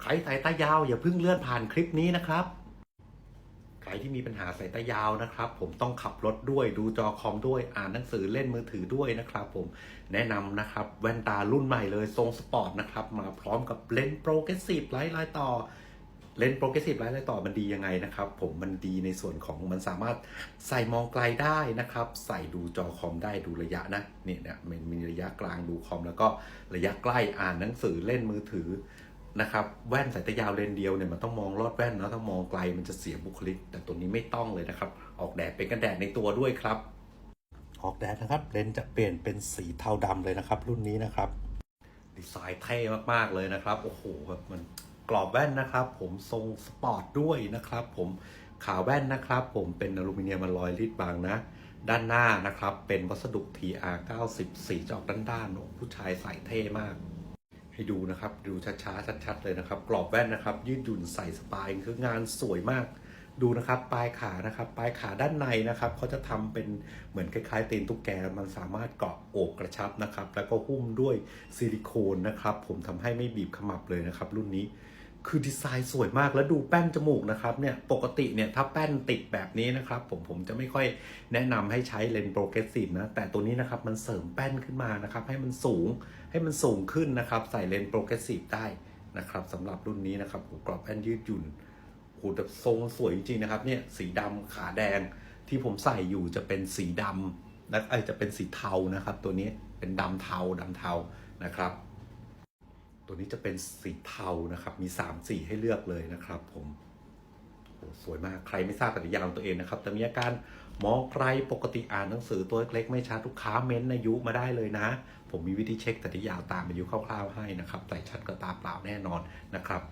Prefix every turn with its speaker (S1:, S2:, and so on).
S1: ใครสายตายาวอย่าเพิ่งเลื่อนผ่านคลิปนี้นะครับ ใครที่มีปัญหาสายตายาวนะครับ ผมต้องขับรถด้วยดูจอคอมด้วยอ่านหนังสือเล่นมือถือด้วยนะครับ ผมแนะนำนะครับแว่นตารุ่นใหม่เลยทรงสปอร์ตนะครับมาพร้อมกับเลนส์โปรเกรสซีฟไลท์ลท์ต่อเลนส์โปรเกรสซีฟไลท์ไลต่อมันดียังไงนะครับ ผมมันดีในส่วนของมันสามารถใส่มองไกลได้นะครับ ใส่ดูจอคอมได้ดูระยะนะเนี่ยเนี่ยมันมีระยะกลางดูคอม แล้วก็ระยะใกล้อ่านหนังสือเล่นมือถือ นะครับแว่นสายตายาวเลนส์เดียวเนี่ยมันต้องมองลอดแว่นนะถ้ามองไกลมันจะเสียบุคลิก แต่ตัวนี้ไม่ต้องเลยนะครับ ออกแดดเป็นกันแดดในตัวด้วยครับ ออกแดดนะครับเลนส์จะเปลี่ยนเป็นสีเทาดำเลยนะครับ รุ่นนี้นะครับดีไซน์เท่มากๆเลยนะครับโอ้โหแบบมันกรอบแว่นนะครับ ผมทรงสปอร์ตด้วยนะครับ ผมขาแว่นนะครับ ผมเป็นอลูมิเนียมอลลอยรีดบางนะ ด้านหน้านะครับ เป็นวัสดุ TR 90สีจะออกด้านๆโอ้ผู้ชายใส่เท่มาก ให้ดูนะครับ ดูช้าๆชัดๆเลยนะครับ กรอบแว่นนะครับ ยืดหยุ่นใส่สปายคืองานสวยมาก ดูนะครับปลายขานะครับปลายขาด้านในนะครับเขาจะทำเป็นเหมือนคล้ายๆตีนตุ๊กแกมันสามารถเกาะโอบกระชับนะครับ แล้วก็หุ้มด้วยซิลิโคนนะครับ ผมทำให้ไม่บีบขมับเลยนะครับ รุ่นนี้ คือดีไซน์สวยมากแล้วดูแป้นจมูกนะครับเนี่ยปกติเนี่ยถ้าแป้นติดแบบนี้นะครับผมผมจะไม่ค่อยแนะนำให้ใช้เลนส์โปรเกรสซีฟนะแต่ตัวนี้นะครับมันเสริมแป้นขึ้นมานะครับให้มันสูงให้มันสูงขึ้นนะครับใส่เลนส์โปรเกรสซีฟได้นะครับสำหรับรุ่นนี้นะครับโอ้โหกรอบแป้นยืดหยุ่นโอ้โหแต่ทรงสวยจริงนะครับเนี่ยสีดำขาแดงที่ผมใส่อยู่จะเป็นสีดำนะไอจะเป็นสีเทานะครับ ตัวนี้เป็นดำเทาดำเทานะครับ ตัวนี้จะเป็นสีเทานะครับ มี 3 สีให้เลือกเลยนะครับผมโอ้สวยมาก ใครไม่ทราบปฏิยาของตัวเองนะครับ แต่มีอาการมองไกลปกติอ่านหนังสือตัวเล็กๆไม่ชัดลูกค้าเม้นอายุมาได้เลยนะ ผมมีวิธีเช็คปฏิยาวตามอายุคร่าวๆให้นะครับใส่ชัดก็ตาเปล่าแน่นอนนะครับ